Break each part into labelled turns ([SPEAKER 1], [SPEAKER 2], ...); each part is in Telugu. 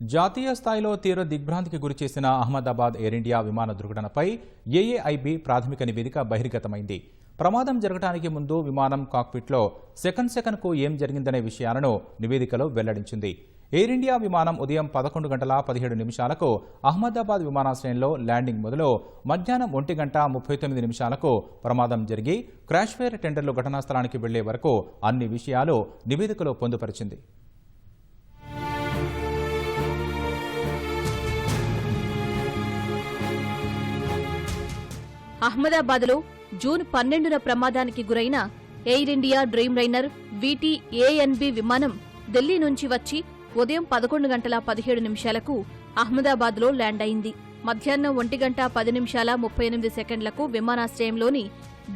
[SPEAKER 1] జాతీయ స్థాయిలో తీవ్ర దిగ్భ్రాంతికి గురిచేసిన అహ్మదాబాద్ ఎయిర్ ఇండియా విమాన దుర్ఘటనపై ఏఏఐబి ప్రాథమిక నివేదిక బహిర్గతమైంది. ప్రమాదం జరగడానికి ముందు విమానం కాక్పిట్లో సెకండ్ సెకండ్కు ఏం జరిగిందనే విషయాలను నివేదికలో వెల్లడించింది. ఎయిర్ ఇండియా విమానం ఉదయం పదకొండు గంటల పదిహేడు నిమిషాలకు అహ్మదాబాద్ విమానాశ్రయంలో ల్యాండింగ్ మొదలు మధ్యాహ్నం ఒంటి గంట ముప్పై తొమ్మిది నిమిషాలకు ప్రమాదం జరిగి క్రాష్వేర్ టెండర్లు ఘటనా స్థలానికి వెళ్ళే వరకు అన్ని విషయాలు నివేదికలో పొందుపరిచింది.
[SPEAKER 2] అహ్మదాబాద్లో జూన్ పన్నెండున ప్రమాదానికి గురైన Air India Dreamliner VT ANB విమానం ఢిల్లీ నుంచి వచ్చి ఉదయం పదకొండు గంటల పదిహేడు నిమిషాలకు అహ్మదాబాద్లో ల్యాండ్ అయింది మధ్యాహ్నం ఒంటి గంట పది నిమిషాల ముప్పై ఎనిమిది సెకండ్లకు విమానాశ్రయంలోని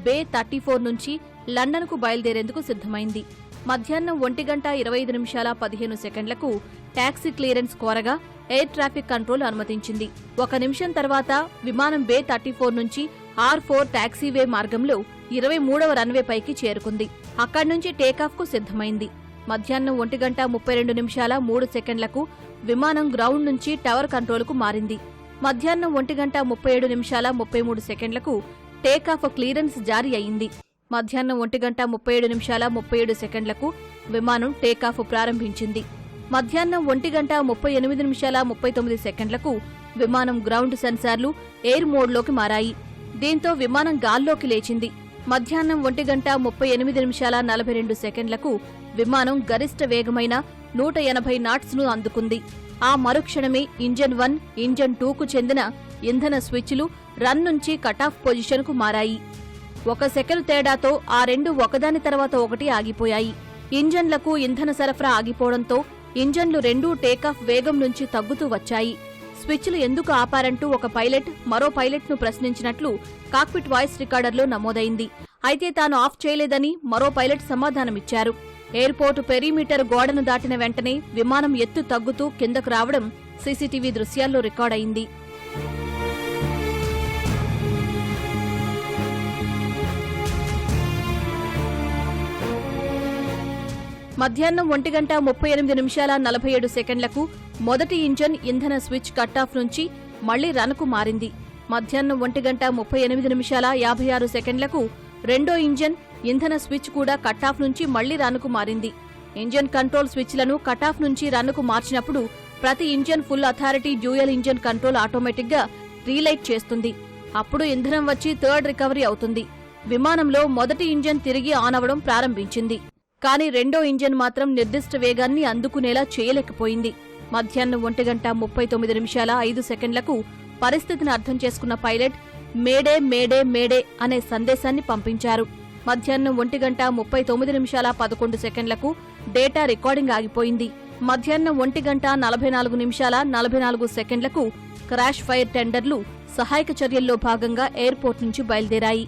[SPEAKER 2] బే థర్టీ ఫోర్ నుంచి లండన్కు బయలుదేరేందుకు సిద్ధమైంది. మధ్యాహ్నం ఒంటి గంట ఇరవై ఐదు నిమిషాల పదిహేను సెకండ్లకు ట్యాక్సీ క్లియరెన్స్ కోరగా ఎయిర్ ట్రాఫిక్ కంట్రోల్ అనుమతించింది. ఒక నిమిషం తర్వాత విమానం బే థర్టీ ఫోర్ నుంచి ఆర్ ఫోర్ టాక్సీవే మార్గంలో ఇరవై మూడవ రన్వే పైకి చేరుకుంది. అక్కడి నుంచి టేకాఫ్కు సిద్ధమైంది. మధ్యాహ్నం ఒంటి గంట ముప్పై రెండు నిమిషాల మూడు సెకండ్లకు విమానం గ్రౌండ్ నుంచి టవర్ కంట్రోల్కు మారింది. మధ్యాహ్నం ఒంటి గంట ముప్పై ఏడు నిమిషాల ముప్పై మూడు సెకండ్లకు టేకాఫ్ క్లియరెన్స్ జారీ అయింది. మధ్యాహ్నం ఒంటి గంట ముప్పై ఏడు నిమిషాల ముప్పై ఏడు సెకండ్లకు విమానం టేకాఫ్ ప్రారంభించింది. మధ్యాహ్నం ఒంటి గంట ముప్పై ఎనిమిది నిమిషాల ముప్పై తొమ్మిది సెకండ్లకు విమానం గ్రౌండ్ సెన్సార్లు ఎయిర్ మోడ్లోకి మారాయి. దీంతో విమానం గాల్లోకి లేచింది. మధ్యాహ్నం ఒంటి గంట ముప్పై ఎనిమిది నిమిషాల నలభై రెండు సెకండ్లకు విమానం గరిష్ట వేగమైన నూట ఎనభై నాట్స్ను అందుకుంది. ఆ మరుక్షణమే ఇంజన్ వన్ ఇంజన్ టూకు చెందిన ఇంధన స్విచ్లు రన్ నుంచి కటాఫ్ పొజిషన్కు మారాయి. ఒక సెకండ్ తేడాతో ఆ రెండు ఒకదాని తర్వాత ఒకటి ఆగిపోయాయి. ఇంజన్లకు ఇంధన సరఫరా ఆగిపోవడంతో ఇంజన్లు రెండూ టేకాఫ్ వేగం నుంచి తగ్గుతూ వచ్చాయి. స్విచ్లు ఎందుకు ఆపారంటూ ఒక పైలట్ మరో పైలట్ను ప్రశ్నించినట్లు కాక్పిట్ వాయిస్ రికార్డర్లో నమోదైంది. అయితే తాను ఆఫ్ చేయలేదని మరో పైలట్ సమాధానమిచ్చారు. ఎయిర్పోర్టు పెరీమీటర్ గోడను దాటిన వెంటనే విమానం ఎత్తు తగ్గుతూ కిందకు రావడం సీసీటీవీ దృశ్యాల్లో రికార్డయింది. మధ్యాహ్నం ఒంటి గంట ముప్పై ఎనిమిది నిమిషాల నలభై ఏడు సెకండ్లకు మొదటి ఇంజన్ ఇంధన స్విచ్ కట్టాఫ్ నుంచి మళ్ళీ రన్కు మారింది. మధ్యాహ్నం ఒంటి గంట ముప్పై ఎనిమిది నిమిషాల యాభై ఆరు సెకండ్లకు రెండో ఇంజన్ ఇంధన స్విచ్ కూడా కట్టాఫ్ నుంచి మళ్ళీ రన్కు మారింది. ఇంజన్ కంట్రోల్ స్విచ్లను కటాఫ్ నుంచి రన్కు మార్చినప్పుడు ప్రతి engine full authority dual engine control ఆటోమేటిక్గా రీలైట్ చేస్తుంది. అప్పుడు ఇంధనం వచ్చి థర్డ్ రికవరీ అవుతుంది. విమానంలో మొదటి ఇంజన్ తిరిగి ఆన్ అవడం ప్రారంభించింది. కానీ రెండో ఇంజన్ మాత్రం నిర్దిష్ట వేగాన్ని అందుకునేలా చేయలేకపోయింది. మధ్యాహ్నం ఒంటి గంట ముప్పై తొమ్మిది నిమిషాల ఐదు సెకండ్లకు పరిస్థితిని అర్థం చేసుకున్న పైలట్ మేడే మేడే మేడే అనే సందేశాన్ని పంపించారు. మధ్యాహ్నం ఒంటి గంట ముప్పై తొమ్మిది నిమిషాల పదకొండు సెకండ్లకు డేటా రికార్డింగ్ ఆగిపోయింది. మధ్యాహ్నం ఒంటి గంట నలభై నాలుగు నిమిషాల నలభై నాలుగు సెకండ్లకు క్రాష్ ఫైర్ టెండర్లు సహాయక చర్యల్లో భాగంగా ఎయిర్పోర్ట్ నుంచి బయలుదేరాయి.